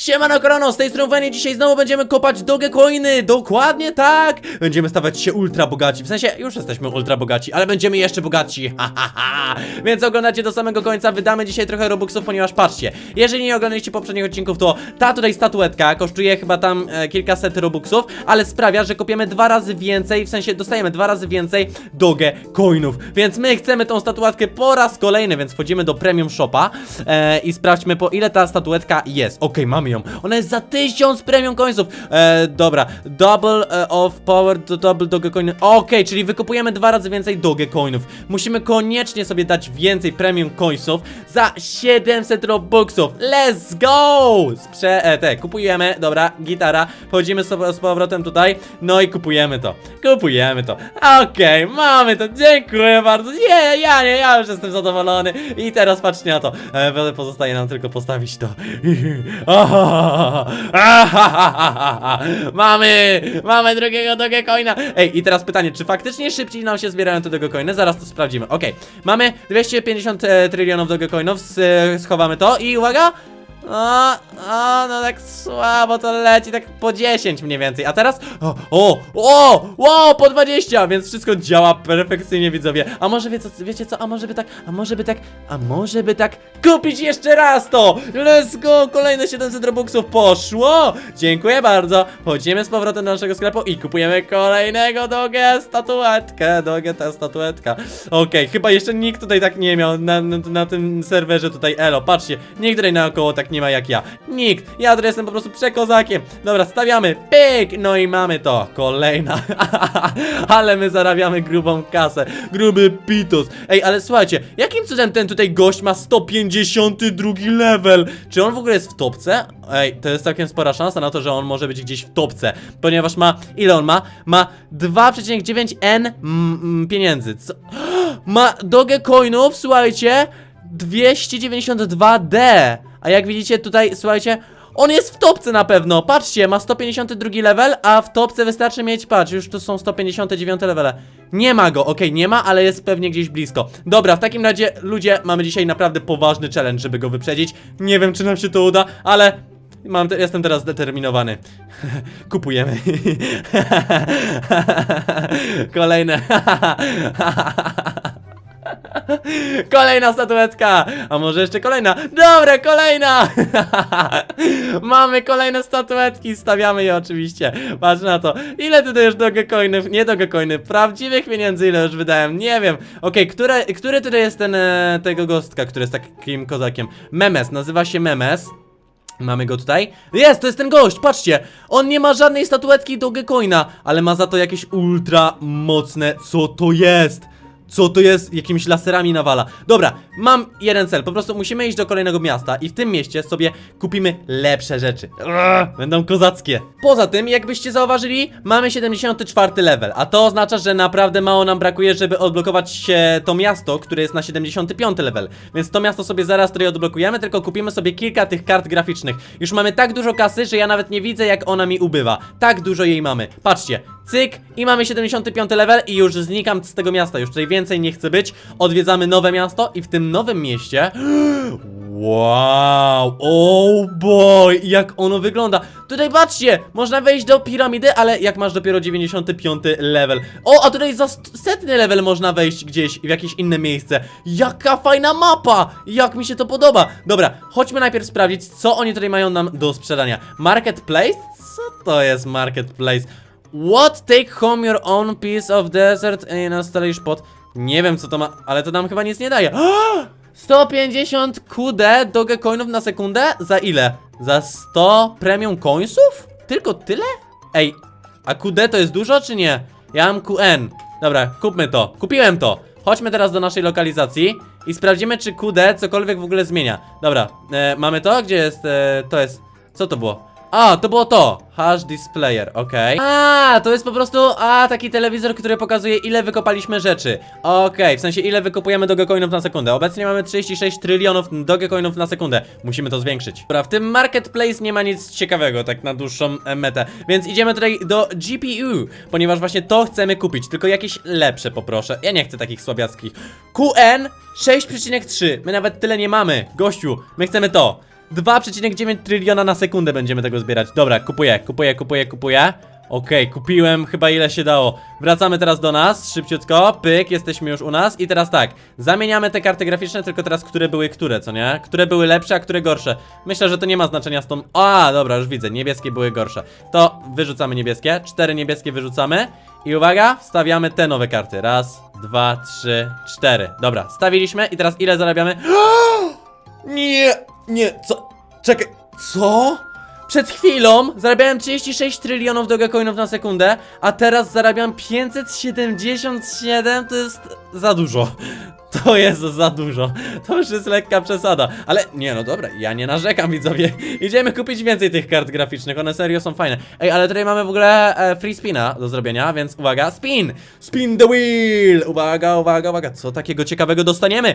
Siemano Krono, z tej strony Weni, dzisiaj znowu będziemy kopać Dogecoiny, dokładnie tak! Będziemy stawać się ultra bogaci, w sensie już jesteśmy ultra bogaci, ale będziemy jeszcze bogaci, ha ha ha! Więc oglądacie do samego końca, wydamy dzisiaj trochę robuxów, ponieważ patrzcie, jeżeli nie oglądaliście poprzednich odcinków, to ta tutaj statuetka kosztuje chyba tam e, kilkaset robuxów, ale sprawia, że kopiemy dwa razy więcej, w sensie dostajemy dwa razy więcej Dogecoinów, więc my chcemy tą statuetkę po raz kolejny, więc wchodzimy do Premium Shopa e, i sprawdźmy po ile ta statuetka jest. Okej, mamy Ona jest za 1000 premium coinsów. E, dobra, double e, of power to double dogecoin. Okej, czyli wykupujemy dwa razy więcej dogecoinów. Musimy koniecznie sobie dać więcej premium coinsów za 700 robuxów. Let's go! Sprze e, te, kupujemy, dobra, gitara. Wchodzimy sobie z powrotem tutaj. No i kupujemy to. Kupujemy to. Okej, mamy to. Dziękuję bardzo. Nie, ja nie, ja już jestem zadowolony. I teraz patrzcie na to. E, pozostaje nam tylko postawić to. Mamy! Mamy drugiego Dogecoina! Ej, i teraz pytanie, czy faktycznie szybciej nam się zbierają te Dogecoiny? Zaraz to sprawdzimy. Okej, mamy 250 e, trylionów Dogecoinów, s- e, schowamy to i uwaga! O, o, no tak słabo to leci, tak po 10 mniej więcej. A teraz? O, o, o, po 20, więc wszystko działa perfekcyjnie, widzowie. A może wie co, wiecie co, a może by tak, a może by tak, a może by tak kupić jeszcze raz to? Let's go, kolejne 700 robuxów poszło. Dziękuję bardzo. Chodzimy z powrotem do naszego sklepu i kupujemy kolejnego dogę statuetkę, dogę ta statuetka. Okej, chyba jeszcze nikt tutaj tak nie miał na, na, na tym serwerze tutaj, elo, patrzcie, nikt tutaj naokoło tak nie ma jak ja. Nikt. Ja tutaj jestem po prostu przekozakiem. Dobra, stawiamy. Pyk! No i mamy to. Kolejna. ale my zarabiamy grubą kasę. Gruby pitus. Ej, ale słuchajcie, jakim cudem ten tutaj gość ma 152 level? Czy on w ogóle jest w topce? Ej, to jest całkiem spora szansa na to, że on może być gdzieś w topce. Ponieważ ma. Ile on ma? Ma 2,9 N mm, mm, pieniędzy. Co? Ma Dogecoinów, słuchajcie. 292D. A jak widzicie tutaj, słuchajcie, on jest w topce na pewno. Patrzcie, ma 152 level, a w topce wystarczy mieć, patrz, już tu są 159 levele. Nie ma go, okej, nie ma, ale jest pewnie gdzieś blisko. Dobra, w takim razie, ludzie, mamy dzisiaj naprawdę poważny challenge, żeby go wyprzedzić. Nie wiem, czy nam się to uda, ale Mam, te, jestem teraz zdeterminowany. Kupujemy. Kolejne. Kolejna statuetka! A może jeszcze kolejna? Dobra, kolejna! Mamy kolejne statuetki, stawiamy je oczywiście. Patrz na to. Ile tutaj już dogecoinów, nie dogecoiny, prawdziwych pieniędzy ile już wydałem, nie wiem. Okej, które, który tutaj jest ten, e, tego gostka, który jest takim kozakiem? Memes, nazywa się Memes. Mamy go tutaj. Jest, to jest ten gość, patrzcie! On nie ma żadnej statuetki Dogecoina, ale ma za to jakieś ultra mocne. Co to jest? Co to jest? Jakimiś laserami nawala. Dobra, mam jeden cel. Po prostu musimy iść do kolejnego miasta i w tym mieście sobie kupimy lepsze rzeczy. Urgh, Będą kozackie. Poza tym, jakbyście zauważyli, mamy 74 level, a to oznacza, że naprawdę mało nam brakuje, żeby odblokować się to miasto, które jest na 75 level. Więc to miasto sobie zaraz tutaj odblokujemy, tylko kupimy sobie kilka tych kart graficznych. Już mamy tak dużo kasy, że ja nawet nie widzę, jak ona mi ubywa. Tak dużo jej mamy. Patrzcie, cyk i mamy 75 level i już znikam z tego miasta. Już tutaj więcej nie chcę być. Odwiedzamy nowe miasto i w tym nowym mieście... Wow, oh boy, jak ono wygląda. Tutaj patrzcie, można wejść do piramidy, ale jak masz dopiero 95 level. O, a tutaj za setny level można wejść gdzieś w jakieś inne miejsce. Jaka fajna mapa! Jak mi się to podoba. Dobra, chodźmy najpierw sprawdzić, co oni tutaj mają nam do sprzedania. Marketplace? Co to jest marketplace? What? Take home your own piece of desert in a stylish pot. Nie wiem co to ma, ale to nam chyba nic nie daje. 150 QD Dogecoinów na sekundę? Za ile? Za 100 premium coinsów? Tylko tyle? Ej, a QD to jest dużo czy nie? Ja mam QN. Dobra, kupmy to. Kupiłem to. Chodźmy teraz do naszej lokalizacji i sprawdzimy, czy QD cokolwiek w ogóle zmienia. Dobra, e, mamy to? Gdzie jest? E, to jest. Co to było? A, to było to! Hash displayer, okej. A, to jest po prostu, a, taki telewizor, który pokazuje ile wykopaliśmy rzeczy. Okej, w sensie ile wykopujemy dogecoinów na sekundę. Obecnie mamy 36 trylionów dogecoinów na sekundę. Musimy to zwiększyć. Dobra, w tym marketplace nie ma nic ciekawego, tak na dłuższą e, metę. Więc idziemy tutaj do GPU, ponieważ właśnie to chcemy kupić, tylko jakieś lepsze poproszę. Ja nie chcę takich słabiackich. QN 6,3. My nawet tyle nie mamy. Gościu, my chcemy to. 2,9 tryliona na sekundę będziemy tego zbierać. Dobra, kupuję, kupuję, kupuję, kupuję. Okej, kupiłem chyba ile się dało. Wracamy teraz do nas, szybciutko, pyk, jesteśmy już u nas i teraz tak, zamieniamy te karty graficzne, tylko teraz które były które, co nie? Które były lepsze, a które gorsze. Myślę, że to nie ma znaczenia z tą... A, dobra, już widzę, niebieskie były gorsze. To wyrzucamy niebieskie, cztery niebieskie wyrzucamy i uwaga, wstawiamy te nowe karty. Raz, dwa, trzy, cztery. Dobra, stawiliśmy i teraz ile zarabiamy? Nie, nie, co? Czekaj, co? Przed chwilą zarabiałem 36 trylionów dogecoinów na sekundę, a teraz zarabiam 577, to jest za dużo. To jest za dużo. To już jest lekka przesada. Ale nie, no dobra, ja nie narzekam, widzowie. Idziemy kupić więcej tych kart graficznych, one serio są fajne. Ej, ale tutaj mamy w ogóle e, free spina do zrobienia, więc uwaga, spin! Spin the wheel! Uwaga, uwaga, uwaga, co takiego ciekawego dostaniemy?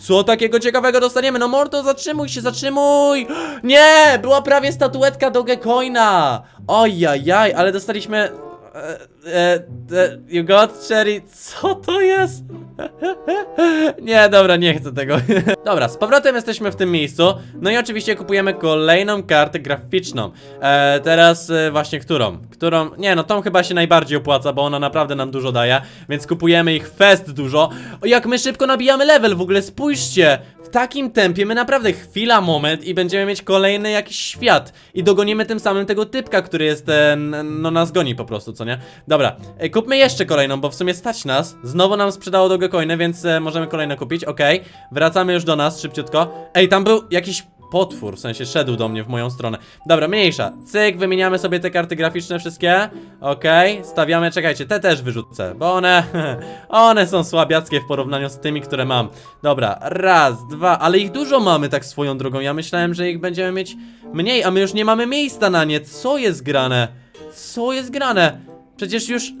Co takiego ciekawego dostaniemy? No Morto, zatrzymuj się, zatrzymuj! Nie! Była prawie statuetka Dogecoina! Ojajaj, ale dostaliśmy... E, e, e, you got cherry, co to jest? Nie, dobra, nie chcę tego. dobra, z powrotem jesteśmy w tym miejscu. No i oczywiście kupujemy kolejną kartę graficzną. E, teraz e, właśnie którą? Którą? Nie, no tą chyba się najbardziej opłaca, bo ona naprawdę nam dużo daje. Więc kupujemy ich fest dużo. O, jak my szybko nabijamy level w ogóle, spójrzcie! Takim tempie my naprawdę chwila, moment i będziemy mieć kolejny jakiś świat. I dogonimy tym samym tego typka, który jest, e, no nas goni po prostu, co nie? Dobra, e, kupmy jeszcze kolejną, bo w sumie stać nas. Znowu nam sprzedało Dogecoiny, więc e, możemy kolejne kupić, okej. Wracamy już do nas, szybciutko. Ej, tam był jakiś potwór, w sensie szedł do mnie w moją stronę. Dobra, mniejsza. Cyk, wymieniamy sobie te karty graficzne wszystkie. Okej, stawiamy, czekajcie, te też wyrzucę, bo one, one są słabiackie w porównaniu z tymi, które mam. Dobra, raz, dwa, ale ich dużo mamy tak swoją drogą. Ja myślałem, że ich będziemy mieć mniej, a my już nie mamy miejsca na nie. Co jest grane? Co jest grane? Przecież już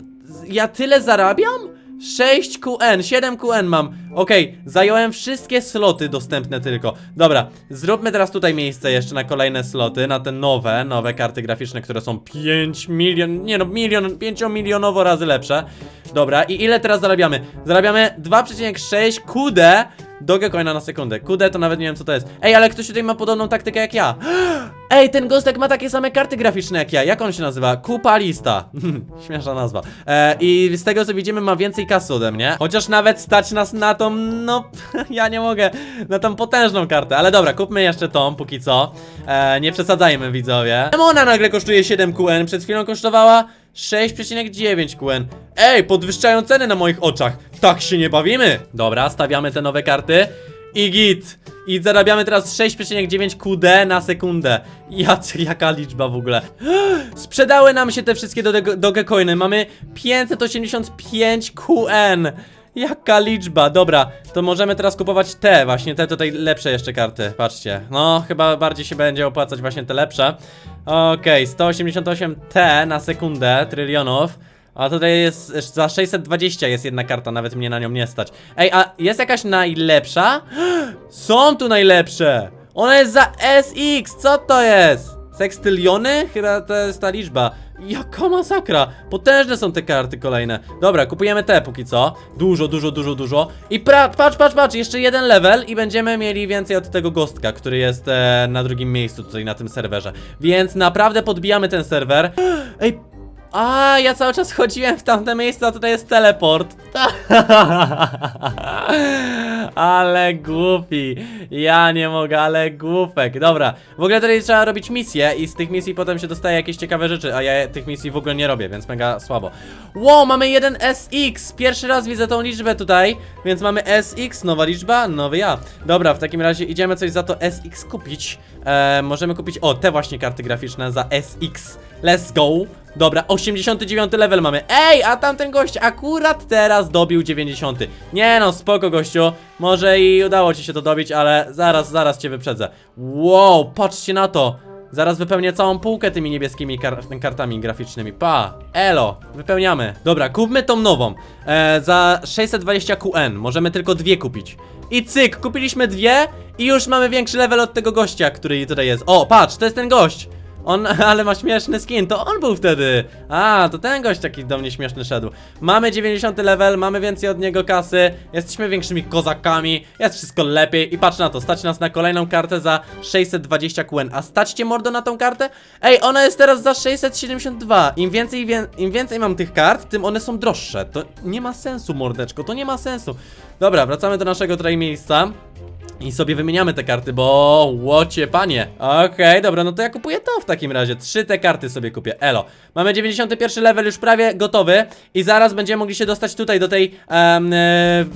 ja tyle zarabiam? 6 QN, 7 QN mam. Okej, zająłem wszystkie sloty dostępne tylko. Dobra, zróbmy teraz tutaj miejsce jeszcze na kolejne sloty, na te nowe, nowe karty graficzne, które są 5 milion, nie no, milion, 5 milionowo razy lepsze. Dobra, i ile teraz zarabiamy? Zarabiamy 2,6 QD Dogecoina na sekundę. QD to nawet nie wiem co to jest. Ej, ale ktoś tutaj ma podobną taktykę jak ja. Ej, ten gostek ma takie same karty graficzne jak ja. Jak on się nazywa? Kupa lista. Śmieszna nazwa. E, I z tego co widzimy ma więcej kasy ode mnie. Chociaż nawet stać nas na tą, no ja nie mogę, na tą potężną kartę. Ale dobra, kupmy jeszcze tą póki co. E, nie przesadzajmy widzowie. Czemu ona nagle kosztuje 7 QN? Przed chwilą kosztowała 6,9 QN. Ej, podwyższają ceny na moich oczach. Tak się nie bawimy. Dobra, stawiamy te nowe karty. I git. I zarabiamy teraz 6,9 QD na sekundę. Jacy, jaka liczba w ogóle. Sprzedały nam się te wszystkie Doge- Dogecoiny. Mamy 585 QN. Jaka liczba, dobra, to możemy teraz kupować te, właśnie te tutaj lepsze jeszcze karty, patrzcie. No, chyba bardziej się będzie opłacać właśnie te lepsze. Okej, 188 T na sekundę, trylionów. A tutaj jest, za 620 jest jedna karta, nawet mnie na nią nie stać. Ej, a jest jakaś najlepsza? Są tu najlepsze! Ona jest za SX, co to jest? Sekstyliony? Chyba to jest ta liczba. Jaka masakra! Potężne są te karty kolejne. Dobra, kupujemy te póki co. Dużo, dużo, dużo, dużo. I pra patrz, patrz, patrz, jeszcze jeden level i będziemy mieli więcej od tego gostka, który jest e, na drugim miejscu tutaj na tym serwerze. Więc naprawdę podbijamy ten serwer. Ej, a, ja cały czas chodziłem w tamte miejsce, a tutaj jest teleport. ale głupi. Ja nie mogę, ale głupek. Dobra, w ogóle tutaj trzeba robić misje i z tych misji potem się dostaje jakieś ciekawe rzeczy, a ja tych misji w ogóle nie robię, więc mega słabo. Wow, mamy jeden SX. Pierwszy raz widzę tą liczbę tutaj, więc mamy SX, nowa liczba, nowy ja. Dobra, w takim razie idziemy coś za to SX kupić. E, możemy kupić, o, te właśnie karty graficzne za SX. Let's go. Dobra, 89 level mamy. Ej, a tamten gość akurat teraz dobił 90. Nie no, spoko gościu. Może i udało ci się to dobić, ale zaraz, zaraz cię wyprzedzę. Wow, patrzcie na to. Zaraz wypełnię całą półkę tymi niebieskimi kar kartami graficznymi. Pa, elo, wypełniamy. Dobra, kupmy tą nową. E, za 620 QN. Możemy tylko dwie kupić. I cyk, kupiliśmy dwie i już mamy większy level od tego gościa, który tutaj jest. O, patrz, to jest ten gość. On, ale ma śmieszny skin, to on był wtedy. A, to ten gość taki do mnie śmieszny szedł. Mamy 90 level, mamy więcej od niego kasy, jesteśmy większymi kozakami, jest wszystko lepiej i patrz na to, stać nas na kolejną kartę za 620 QN. A staćcie mordo na tą kartę? Ej, ona jest teraz za 672. Im więcej, wię im więcej mam tych kart, tym one są droższe. To nie ma sensu, mordeczko, to nie ma sensu. Dobra, wracamy do naszego tutaj miejsca. I sobie wymieniamy te karty, bo łocie panie. Okej, dobra, no to ja kupuję to w takim razie. Trzy te karty sobie kupię. Elo. Mamy 91 level już prawie gotowy. I zaraz będziemy mogli się dostać tutaj do tej, e,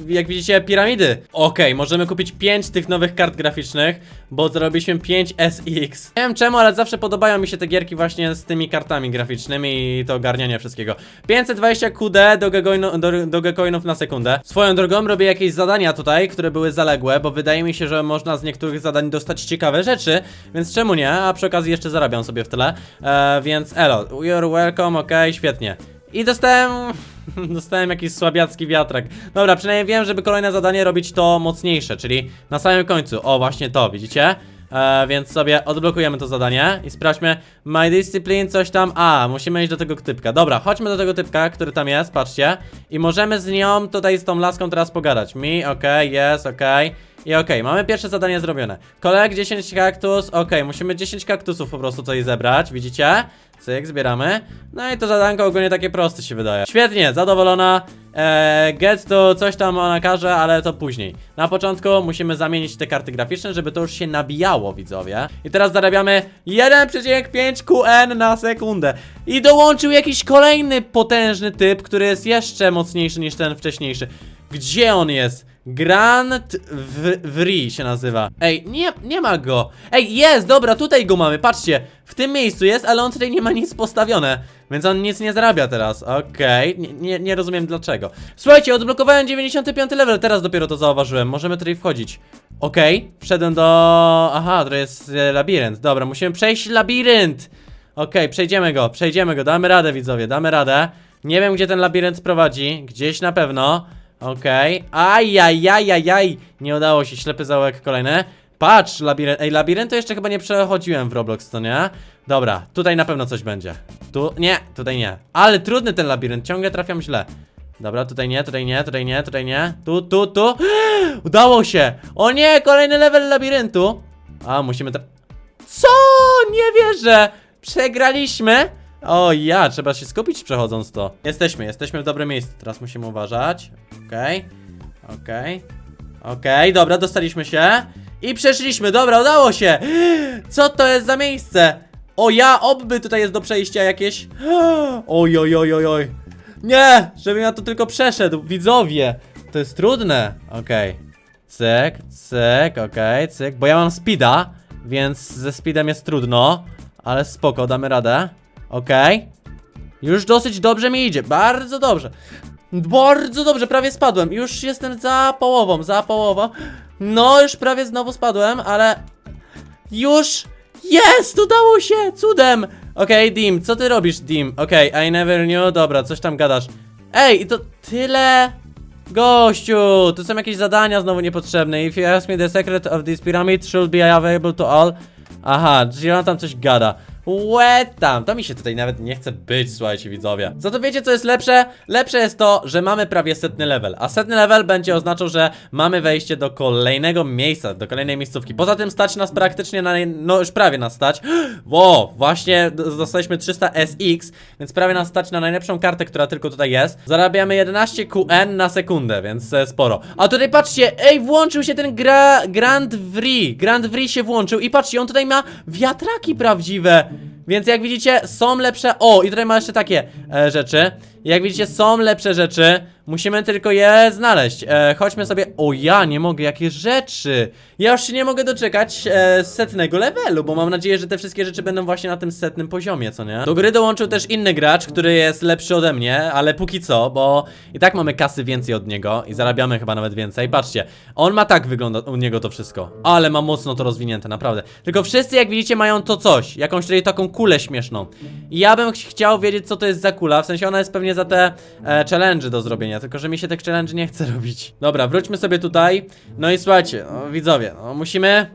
jak widzicie, piramidy. Okej, możemy kupić 5 tych nowych kart graficznych, bo zrobiliśmy 5 SX. Nie wiem czemu, ale zawsze podobają mi się te gierki właśnie z tymi kartami graficznymi i to ogarnianie wszystkiego. 520 QD do, gecoino, do, do gecoinów na sekundę. Swoją drogą robię jakieś zadania tutaj, które były zaległe, bo wydaje mi się, że można z niektórych zadań dostać ciekawe rzeczy, więc czemu nie? A przy okazji jeszcze zarabiam sobie w tyle. E, więc elo, you're welcome, okej, świetnie. I dostałem. Dostałem jakiś słabiacki wiatrak. Dobra, przynajmniej wiem, żeby kolejne zadanie robić to mocniejsze, czyli na samym końcu. O, właśnie to, widzicie? E, więc sobie odblokujemy to zadanie i sprawdźmy. My discipline, coś tam. A, musimy iść do tego typka. Dobra, chodźmy do tego typka, który tam jest, patrzcie. I możemy z nią tutaj, z tą laską teraz pogadać. Mi, okej, jest, okej. I okej, mamy pierwsze zadanie zrobione. Kolek 10 kaktus, okej, musimy 10 kaktusów po prostu tutaj zebrać, widzicie? Cyk, zbieramy. No i to zadanko ogólnie takie proste się wydaje. Świetnie, zadowolona. Eee, get to coś tam ona każe, ale to później. Na początku musimy zamienić te karty graficzne, żeby to już się nabijało, widzowie. I teraz zarabiamy 1,5 QN na sekundę. I dołączył jakiś kolejny potężny typ, który jest jeszcze mocniejszy niż ten wcześniejszy. Gdzie on jest? Grand w- Vri się nazywa. Ej, nie, nie ma go. Ej, jest, dobra, tutaj go mamy, patrzcie. W tym miejscu jest, ale on tutaj nie ma nic postawione. Więc on nic nie zarabia teraz. Okej, nie, nie, nie rozumiem dlaczego. Słuchajcie, odblokowałem 95 level, teraz dopiero to zauważyłem. Możemy tutaj wchodzić. Okej, wszedłem do... Aha, to jest e, labirynt. Dobra, musimy przejść labirynt. Okej, przejdziemy go, przejdziemy go, damy radę widzowie, damy radę. Nie wiem gdzie ten labirynt prowadzi, gdzieś na pewno. Okej, ajajajajaj, nie udało się, ślepy zaułek kolejny. Patrz, labirynt, ej, labiryntu jeszcze chyba nie przechodziłem w Roblox, to nie? Dobra, tutaj na pewno coś będzie. Tu, nie, tutaj nie. Ale trudny ten labirynt, ciągle trafiam źle. Dobra, tutaj nie, tutaj nie, tutaj nie, tutaj nie. Tu, tu, tu. Udało się! O nie, kolejny level labiryntu. A, musimy. Co? Nie wierzę! Przegraliśmy? O ja, trzeba się skupić przechodząc to. Jesteśmy, jesteśmy w dobrym miejscu. Teraz musimy uważać. Okej. Okej. Okej, dobra, dostaliśmy się. I przeszliśmy, dobra, udało się. Co to jest za miejsce? O ja, obby tutaj jest do przejścia jakieś. Oj, oj, oj, oj, oj. Nie, żebym ja to tylko przeszedł, widzowie. To jest trudne. Okej. Cyk, cyk, okej, cyk. Bo ja mam speeda, więc ze speedem jest trudno. Ale spoko, damy radę. Okej. Już dosyć dobrze mi idzie, bardzo dobrze. Bardzo dobrze, prawie spadłem. Już jestem za połową, za połową. No, już prawie znowu spadłem, ale już jest! Udało się! Cudem! Okej, Dim, co ty robisz, Dim? Okej, I never knew, dobra, coś tam gadasz. Ej, i to tyle? Gościu, tu są jakieś zadania znowu niepotrzebne. If you ask me the secret of this pyramid should be available to all. Aha, czyli on tam coś gada. Łe tam, to mi się tutaj nawet nie chce być, słuchajcie widzowie. Za to wiecie co jest lepsze? Lepsze jest to, że mamy prawie setny level, a setny level będzie oznaczał, że mamy wejście do kolejnego miejsca, do kolejnej miejscówki. Poza tym stać nas praktycznie na, no już prawie nas stać. Wo, właśnie dostaliśmy 300 SX, więc prawie nas stać na najlepszą kartę, która tylko tutaj jest. Zarabiamy 11 QN na sekundę, więc e, sporo. A tutaj patrzcie, ej, włączył się ten gra, Grand Vri, Grand Vri się włączył i patrzcie, on tutaj ma wiatraki prawdziwe. Więc jak widzicie, są lepsze. O, i tutaj ma jeszcze takie e, rzeczy. Jak widzicie, są lepsze rzeczy. Musimy tylko je znaleźć. E, chodźmy sobie. O, ja nie mogę, jakie rzeczy. Ja już się nie mogę doczekać e, setnego levelu, bo mam nadzieję, że te wszystkie rzeczy będą właśnie na tym setnym poziomie, co nie? Do gry dołączył też inny gracz, który jest lepszy ode mnie, ale póki co, bo i tak mamy kasy więcej od niego i zarabiamy chyba nawet więcej. Patrzcie, on ma tak wygląda u niego to wszystko. Ale ma mocno to rozwinięte, naprawdę. Tylko wszyscy, jak widzicie, mają to coś. Jakąś tutaj taką kulę śmieszną. I ja bym ch chciał wiedzieć, co to jest za kula. W sensie ona jest pewnie za te e, challenge do zrobienia, tylko że mi się tych challenge nie chce robić. Dobra, wróćmy sobie tutaj. No i słuchajcie, no, widzowie, no, musimy.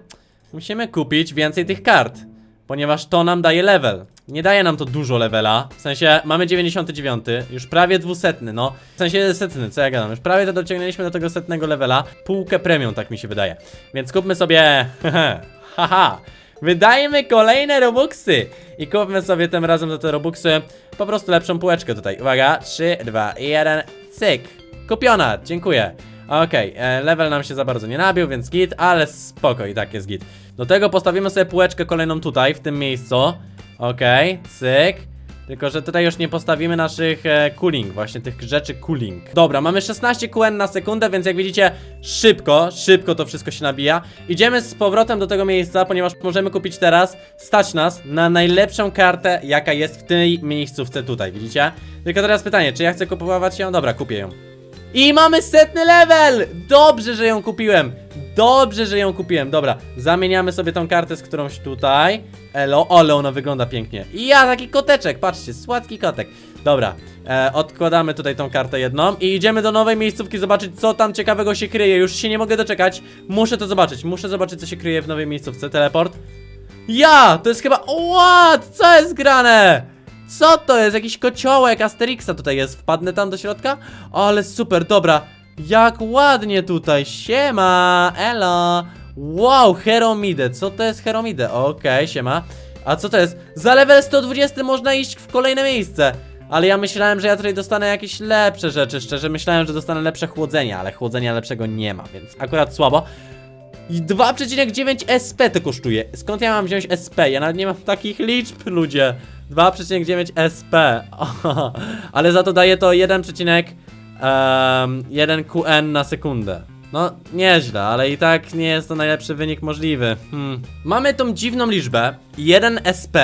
Musimy kupić więcej tych kart. ponieważ to nam daje level. Nie daje nam to dużo levela, w sensie mamy 99, już prawie dwusetny, no. W sensie setny, co ja gadam, już prawie to dociągnęliśmy do tego setnego levela. Półkę premium, tak mi się wydaje. Więc kupmy sobie, haha, wydajmy kolejne robuxy. I kupmy sobie tym razem za te robuxy po prostu lepszą półeczkę tutaj. Uwaga, 3, 2, 1, cyk. Kupiona, dziękuję. Okej, e, level nam się za bardzo nie nabił, więc git, ale spoko i tak jest git. Do tego postawimy sobie półeczkę kolejną tutaj, w tym miejscu. Okej, cyk. Tylko, że tutaj już nie postawimy naszych e, cooling, właśnie tych rzeczy cooling. Dobra, mamy 16 QN na sekundę, więc jak widzicie, szybko, szybko to wszystko się nabija. Idziemy z powrotem do tego miejsca, ponieważ możemy kupić teraz, stać nas na najlepszą kartę, jaka jest w tej miejscówce tutaj, widzicie? Tylko teraz pytanie, czy ja chcę kupować ją? Dobra, kupię ją. I mamy setny level! Dobrze, że ją kupiłem. Dobrze, że ją kupiłem. Dobra, zamieniamy sobie tą kartę z którąś tutaj. Elo, ale ona wygląda pięknie. I ja, taki koteczek, patrzcie, słodki kotek. Dobra, e, odkładamy tutaj tą kartę jedną i idziemy do nowej miejscówki zobaczyć, co tam ciekawego się kryje. Już się nie mogę doczekać. Muszę to zobaczyć, muszę zobaczyć, co się kryje w nowej miejscówce. Teleport. Ja! To jest chyba... What? Co jest grane? Co to jest? Jakiś kociołek Asterixa tutaj jest. Wpadnę tam do środka? Ale super, dobra. Jak ładnie tutaj. Siema, elo. Wow, Heromide. Co to jest Heromide? Okej, siema. A co to jest? Za level 120 można iść w kolejne miejsce. Ale ja myślałem, że ja tutaj dostanę jakieś lepsze rzeczy. Szczerze myślałem, że dostanę lepsze chłodzenie, ale chłodzenia lepszego nie ma, więc akurat słabo. I 2,9 SP to kosztuje. Skąd ja mam wziąć SP? Ja nawet nie mam takich liczb, ludzie. 2,9 SP. Ale za to daje to 1,1 QN na sekundę. No, nieźle, ale i tak nie jest to najlepszy wynik możliwy. Hmm. Mamy tą dziwną liczbę, 1 SP.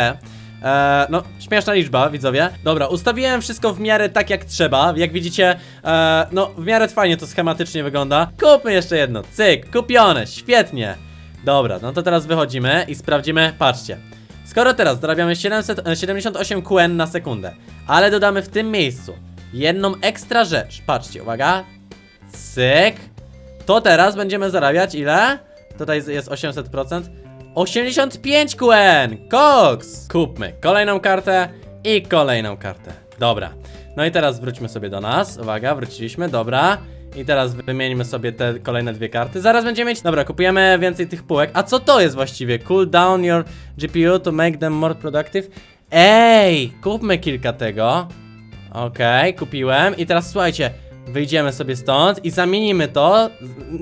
Eee, no, śmieszna liczba, widzowie. Dobra, ustawiłem wszystko w miarę tak jak trzeba. Jak widzicie, eee, no, w miarę fajnie to schematycznie wygląda. Kupmy jeszcze jedno. Cyk, kupione, świetnie. Dobra, no to teraz wychodzimy i sprawdzimy. Patrzcie. Skoro teraz zarabiamy 700, e, 78 QN na sekundę, ale dodamy w tym miejscu jedną ekstra rzecz. Patrzcie, uwaga. Cyk. To teraz będziemy zarabiać ile? Tutaj jest 800%. 85 QN! Cox! Kupmy kolejną kartę i kolejną kartę. Dobra. No i teraz wróćmy sobie do nas. Uwaga, wróciliśmy, dobra. I teraz wymieńmy sobie te kolejne dwie karty. Zaraz będziemy mieć. Dobra, kupujemy więcej tych półek. A co to jest właściwie? Cool down your GPU to make them more productive. Ej, kupmy kilka tego. Okej, kupiłem. I teraz słuchajcie, wyjdziemy sobie stąd i zamienimy to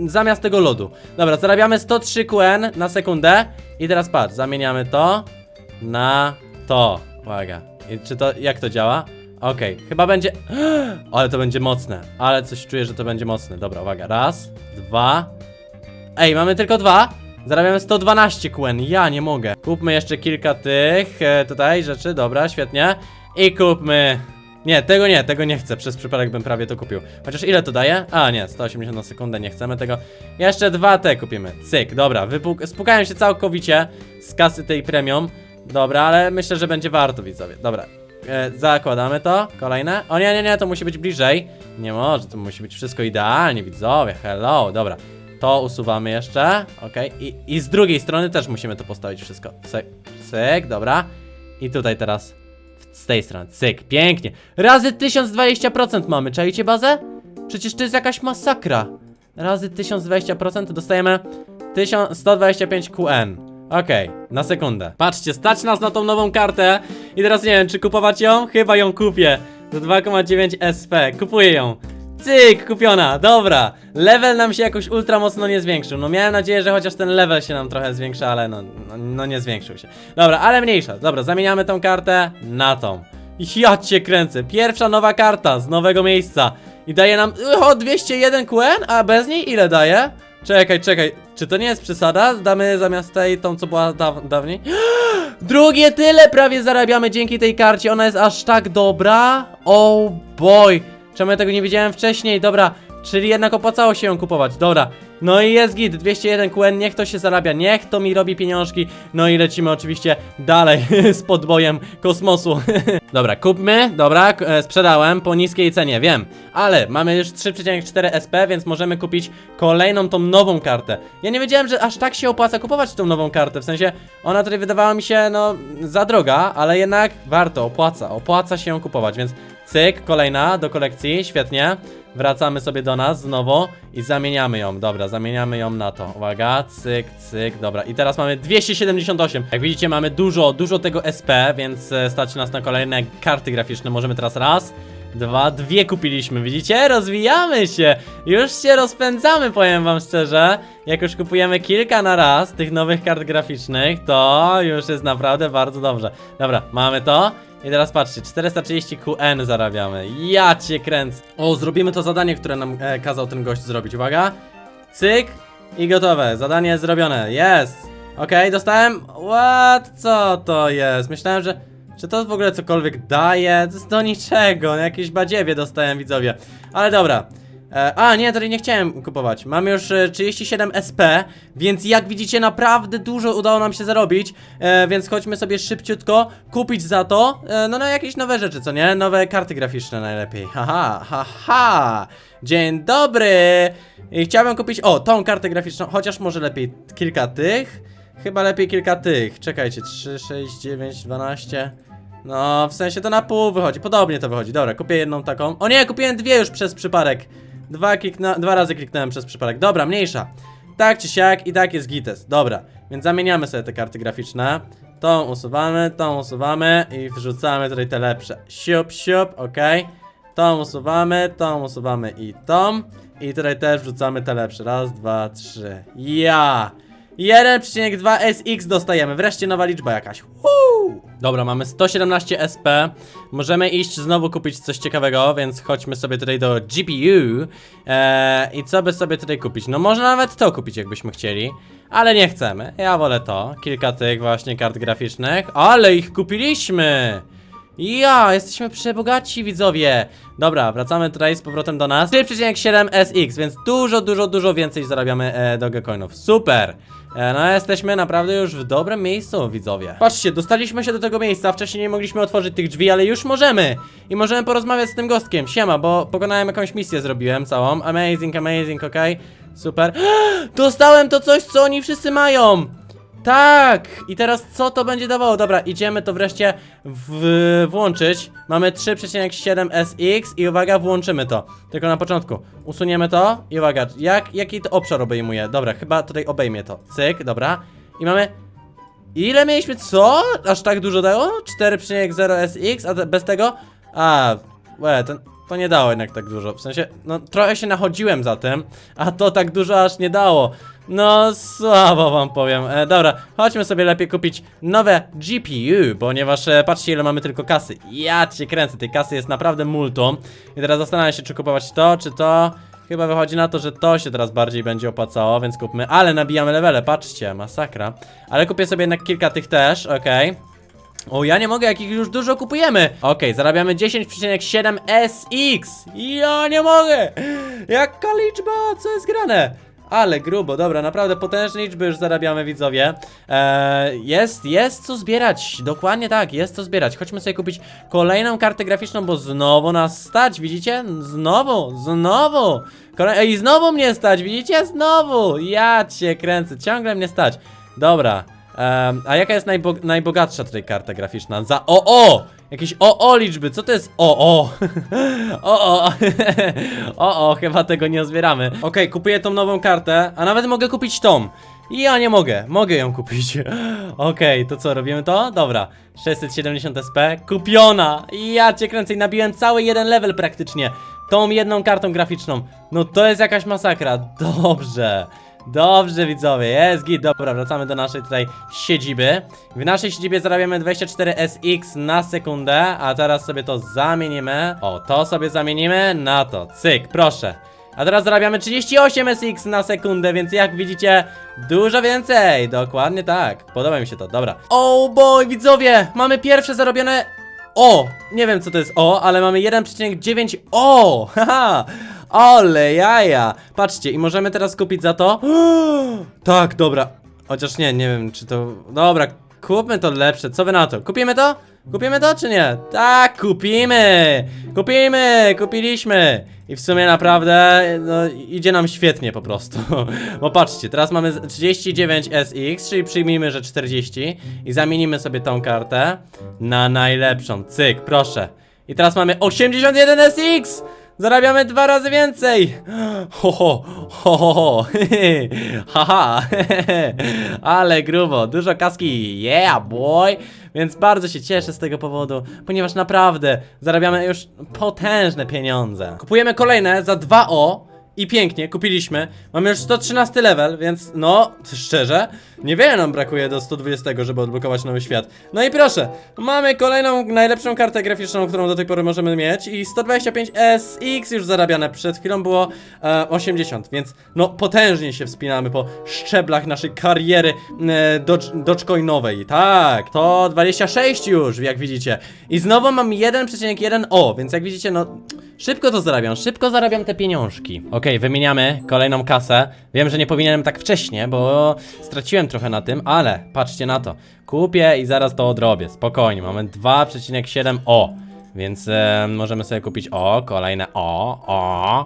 zamiast tego lodu. Dobra, zarabiamy 103 QN na sekundę. I teraz patrz, zamieniamy to na to. Uwaga. I czy to, jak to działa? Okej, chyba będzie... Ale to będzie mocne. Ale coś czuję, że to będzie mocne. Dobra, uwaga. Raz, dwa. Ej, mamy tylko dwa. Zarabiamy 112 QN. Ja nie mogę. Kupmy jeszcze kilka tych e, tutaj rzeczy. Dobra, świetnie. I kupmy... Nie, tego nie, tego nie chcę. Przez przypadek bym prawie to kupił. Chociaż ile to daje? A, nie, 180 na sekundę, nie chcemy tego. Jeszcze dwa te kupimy. Cyk, dobra, wypuk- spukałem się całkowicie z kasy tej premium. Dobra, ale myślę, że będzie warto, widzowie. Dobra, e, zakładamy to. Kolejne. O nie, nie, nie, to musi być bliżej. Nie może, to musi być wszystko idealnie, widzowie. Hello, dobra. To usuwamy jeszcze. Okej, I, i z drugiej strony też musimy to postawić wszystko. Cyk, cyk, dobra. I tutaj teraz z tej strony, cyk, pięknie. Razy 1020% mamy, czajcie bazę? Przecież to jest jakaś masakra. Razy 1020% dostajemy 1125 QN. Okej, na sekundę. Patrzcie, stać nas na tą nową kartę. I teraz nie wiem, czy kupować ją? Chyba ją kupię. Za 2,9 SP. Kupuję ją. Cyk, kupiona, dobra. Level nam się jakoś ultra mocno nie zwiększył. No miałem nadzieję, że chociaż ten level się nam trochę zwiększa, ale no, no, no nie zwiększył się. Dobra, ale mniejsza. Dobra, zamieniamy tą kartę na tą. Ja cię kręcę. Pierwsza nowa karta z nowego miejsca. I daje nam o 201 QN, a bez niej ile daje? Czekaj, czekaj. Czy to nie jest przesada? Damy zamiast tej tą, co była daw dawniej? Drugie tyle prawie zarabiamy dzięki tej karcie. Ona jest aż tak dobra. Oh boy. Czemu ja tego nie wiedziałem wcześniej? Dobra, czyli jednak opłacało się ją kupować. Dobra, No i jest git, 201 QN, niech to się zarabia, niech to mi robi pieniążki. No i lecimy oczywiście dalej z podbojem kosmosu. dobra, kupmy, dobra, e, sprzedałem po niskiej cenie, wiem. Ale mamy już 3,4 SP, więc możemy kupić kolejną tą nową kartę. Ja nie wiedziałem, że aż tak się opłaca kupować tą nową kartę, w sensie ona tutaj wydawała mi się, no, za droga, ale jednak warto, opłaca, opłaca się ją kupować, więc cyk, kolejna do kolekcji, świetnie. Wracamy sobie do nas znowu i zamieniamy ją. Dobra, zamieniamy ją na to. Uwaga, cyk, cyk, dobra. I teraz mamy 278. Jak widzicie, mamy dużo, dużo tego SP, więc e, stać nas na kolejne karty graficzne. Możemy teraz raz, dwa, dwie kupiliśmy. Widzicie? Rozwijamy się. Już się rozpędzamy, powiem wam szczerze. Jak już kupujemy kilka na raz tych nowych kart graficznych, to już jest naprawdę bardzo dobrze. Dobra, mamy to. I teraz patrzcie, 430 QN zarabiamy. Ja cię kręcę. O, zrobimy to zadanie, które nam e, kazał ten gość zrobić. Uwaga. Cyk i gotowe. Zadanie zrobione. Jest. Okej, dostałem. What? Co to jest? Myślałem, że. Czy to w ogóle cokolwiek daje? To jest do niczego. Jakieś badziewie dostałem, widzowie. Ale dobra. E, a, nie, tutaj nie chciałem kupować. Mam już e, 37 SP, więc jak widzicie, naprawdę dużo udało nam się zarobić. E, więc chodźmy sobie szybciutko kupić za to, e, no, no jakieś nowe rzeczy, co nie? Nowe karty graficzne najlepiej. Haha, haha. Dzień dobry. I chciałbym kupić, o, tą kartę graficzną, chociaż może lepiej kilka tych. Chyba lepiej kilka tych. Czekajcie, 3, 6, 9, 12. No, w sensie to na pół wychodzi. Podobnie to wychodzi. Dobra, kupię jedną taką. O nie, kupiłem dwie już przez przypadek. Dwa, klikna... Dwa razy kliknąłem przez przypadek. Dobra, mniejsza. Tak czy siak i tak jest gites. Dobra, więc zamieniamy sobie te karty graficzne. Tą usuwamy, tą usuwamy i wrzucamy tutaj te lepsze. Siup, siup, okej. Tą usuwamy, tą usuwamy i tą. I tutaj też wrzucamy te lepsze. Raz, dwa, trzy. Ja! 1,2 SX dostajemy. Wreszcie nowa liczba jakaś. Woo! Dobra, mamy 117 SP. Możemy iść znowu kupić coś ciekawego, więc chodźmy sobie tutaj do GPU. Eee, I co by sobie tutaj kupić? No można nawet to kupić, jakbyśmy chcieli. Ale nie chcemy. Ja wolę to. Kilka tych właśnie kart graficznych. Ale ich kupiliśmy! Ja, jesteśmy przebogaci widzowie. Dobra, wracamy tutaj z powrotem do nas. 3,7 SX, więc dużo, dużo, dużo więcej zarabiamy e, Dogecoinów. Super. E, no jesteśmy naprawdę już w dobrym miejscu, widzowie. Patrzcie, dostaliśmy się do tego miejsca. Wcześniej nie mogliśmy otworzyć tych drzwi, ale już możemy. I możemy porozmawiać z tym gostkiem. Siema, bo pokonałem jakąś misję, zrobiłem całą. Amazing, amazing, okej. Super. Dostałem to coś, co oni wszyscy mają. Tak! I teraz co to będzie dawało? Dobra, idziemy to wreszcie w włączyć. Mamy 3,7 SX i uwaga, włączymy to. Tylko na początku. Usuniemy to i uwaga, jak, jaki to obszar obejmuje? Dobra, chyba tutaj obejmie to. Cyk, dobra. I mamy... Ile mieliśmy? Co? Aż tak dużo dało? 4,0 SX, a te- bez tego? A, łe, to nie dało jednak tak dużo. W sensie, no trochę się nachodziłem za tym, a to tak dużo aż nie dało. No, słabo wam powiem. E, dobra, chodźmy sobie lepiej kupić nowe GPU, ponieważ e, patrzcie ile mamy tylko kasy. Ja cię kręcę, tej kasy jest naprawdę multum. I teraz zastanawiam się, czy kupować to, czy to. Chyba wychodzi na to, że to się teraz bardziej będzie opłacało, więc kupmy. Ale nabijamy levele, patrzcie, masakra. Ale kupię sobie jednak kilka tych też, okej. O, ja nie mogę, jakich już dużo kupujemy. Okej, zarabiamy 10,7 SX. Ja nie mogę. Jaka liczba, co jest grane? Ale grubo, dobra, naprawdę potężne liczby już zarabiamy, widzowie. Eee, jest, jest co zbierać, dokładnie tak, jest co zbierać. Chodźmy sobie kupić kolejną kartę graficzną, bo znowu nas stać, widzicie? Znowu, znowu. Kolej Ej, znowu mnie stać, widzicie? Znowu. Ja cię kręcę, ciągle mnie stać. Dobra. Em, a jaka jest najbo najbogatsza tutaj karta graficzna? Za OO! Jakieś OO liczby, co to jest OO? OO! OO, chyba tego nie zbieramy. Okej, kupuję tą nową kartę, a nawet mogę kupić tą. I ja nie mogę, mogę ją kupić. Okej, to co, robimy to? Dobra. 670 SP, kupiona! Ja cię kręcę i nabiłem cały jeden level praktycznie. Tą jedną kartą graficzną. No to jest jakaś masakra. Dobrze. Dobrze widzowie, jest git, dobra, wracamy do naszej tutaj siedziby. W naszej siedzibie zarabiamy 24 SX na sekundę, a teraz sobie to zamienimy. O, to sobie zamienimy na to, cyk, proszę. A teraz zarabiamy 38 SX na sekundę, więc jak widzicie, dużo więcej, dokładnie tak. Podoba mi się to, dobra. Oh boy, widzowie, mamy pierwsze zarobione o, nie wiem co to jest O, ale mamy 1,9 O, haha Ole jaja! Patrzcie, i możemy teraz kupić za to... Tak, dobra. Chociaż nie, nie wiem czy to... Dobra, kupmy to lepsze, co wy na to? Kupimy to? Kupimy to czy nie? Tak, kupimy! Kupimy! Kupiliśmy! I w sumie naprawdę, no, idzie nam świetnie po prostu. Bo patrzcie, teraz mamy 39 SX, czyli przyjmijmy, że 40 i zamienimy sobie tą kartę na najlepszą. Cyk, proszę. I teraz mamy 81 SX! Zarabiamy dwa razy więcej! Ho ho, ho ho ho, haha, ale grubo, dużo kaski, yeah boy! Więc bardzo się cieszę z tego powodu, ponieważ naprawdę zarabiamy już potężne pieniądze. Kupujemy kolejne za 2O i pięknie, kupiliśmy. Mamy już 113 level, więc no, szczerze, niewiele nam brakuje do 120, żeby odblokować nowy świat. No i proszę, mamy kolejną najlepszą kartę graficzną, którą do tej pory możemy mieć i 125 SX już zarabiane. Przed chwilą było e, 80, więc no potężnie się wspinamy po szczeblach naszej kariery e, dogecoinowej. Tak, to 26 już, jak widzicie. I znowu mam 1,1 O, więc jak widzicie, no szybko to zarabiam, szybko zarabiam te pieniążki. Okej, wymieniamy kolejną kasę. Wiem, że nie powinienem tak wcześnie, bo straciłem trochę na tym, ale patrzcie na to. Kupię i zaraz to odrobię. Spokojnie, mamy 2,7 O. Więc e, możemy sobie kupić O, kolejne O, O.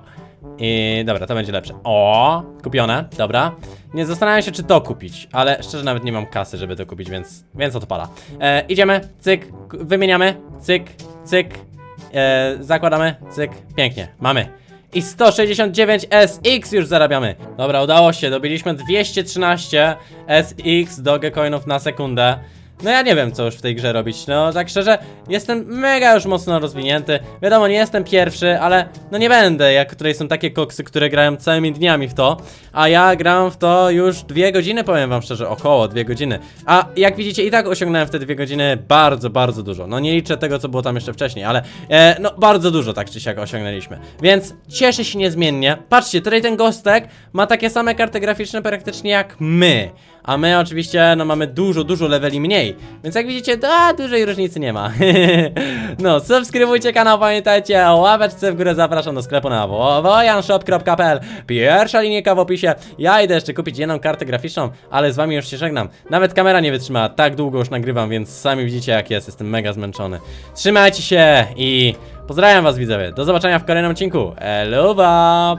I dobra, to będzie lepsze. O, kupione, dobra. Nie zastanawiam się, czy to kupić, ale szczerze nawet nie mam kasy, żeby to kupić, więc, więc odpada. E, idziemy, cyk, wymieniamy, cyk, cyk, e, zakładamy, cyk, pięknie, mamy. I 169 SX już zarabiamy. Dobra, udało się, dobiliśmy 213 SX dogecoinów na sekundę. No ja nie wiem, co już w tej grze robić. No tak szczerze, jestem mega już mocno rozwinięty. Wiadomo, nie jestem pierwszy, ale no nie będę, jak tutaj są takie koksy, które grają całymi dniami w to. A ja gram w to już dwie godziny, powiem wam szczerze, około dwie godziny. A jak widzicie, i tak osiągnąłem w te dwie godziny bardzo, bardzo dużo. No nie liczę tego, co było tam jeszcze wcześniej, ale e, no bardzo dużo tak czy siak osiągnęliśmy. Więc cieszę się niezmiennie. Patrzcie, tutaj ten gostek ma takie same karty graficzne praktycznie jak my. A my oczywiście, no mamy dużo, dużo leveli mniej. Więc jak widzicie, da, dużej różnicy nie ma. no, subskrybujcie kanał, pamiętajcie o łapeczce w górę, zapraszam do sklepu na wojanshop.pl Pierwsza linijka w opisie. Ja idę jeszcze kupić jedną kartę graficzną, ale z wami już się żegnam. Nawet kamera nie wytrzymała, tak długo już nagrywam, więc sami widzicie jak jest, jestem mega zmęczony. Trzymajcie się i pozdrawiam was widzowie. Do zobaczenia w kolejnym odcinku. Eluwa!